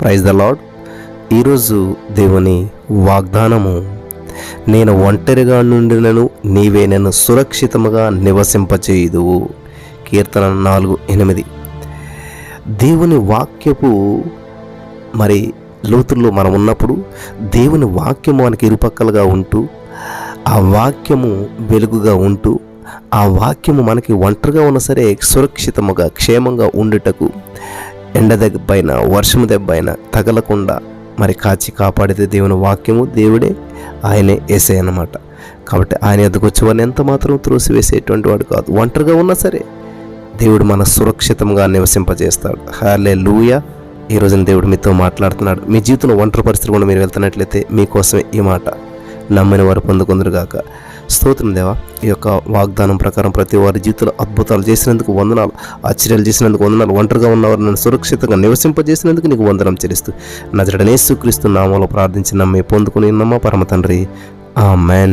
Praise the lord ఈరోజు దేవుని వాగ్దానము నేను ఒంటరిగా నుండినను నీవే నన్ను సురక్షితముగా నివసింపచేయుదువు. కీర్తన నాలుగు ఎనిమిది. దేవుని వాక్యపు మరి లోతుల్లో మనం ఉన్నప్పుడు దేవుని వాక్యము మనకి ఇరుపక్కలుగా ఉంటూ ఆ వాక్యము వెలుగుగా ఉంటూ ఆ వాక్యము మనకి ఒంటరిగా ఉన్నా సరే సురక్షితముగా క్షేమంగా ఉండుటకు ఎండ దెబ్బైన వర్షము దెబ్బైన తగలకుండా మరి కాచి కాపాడితే దేవుని వాక్యము దేవుడే ఆయనే వేసే అనమాట కాబట్టి ఆయన ఎద్దకు వచ్చేవాడిని ఎంత మాత్రం త్రోసివేసేటువంటి వాడు కాదు. ఒంటరిగా ఉన్నా సరే దేవుడు మన సురక్షితంగా నివసింపజేస్తాడు. హాలే లూయ ఈ రోజున దేవుడు మీతో మాట్లాడుతున్నాడు. మీ జీవితంలో ఒంటరి పరిస్థితి కూడా మీరు వెళ్తున్నట్లయితే మీకోసమే ఈ మాట. నమ్మిన వారు పొందుకుందరుగాక స్తోత్రం దేవా. ఈ యొక్క వాగ్దానం ప్రకారం ప్రతి వారి జీవితంలో అద్భుతాలు చేసినందుకు వందనాలు ఆశ్చర్యాలు చేసినందుకు వందనాలు ఒంటరిగా ఉన్నవారు నన్ను సురక్షితంగా నివసింపజేసినందుకు నీకు వందనం చెల్లిస్తూ నజరడనేసు క్రీస్తు నామంలో ప్రార్థించి మీ పొందుకుని నమ్మ పరమ తండ్రి. ఆ మ్యాన్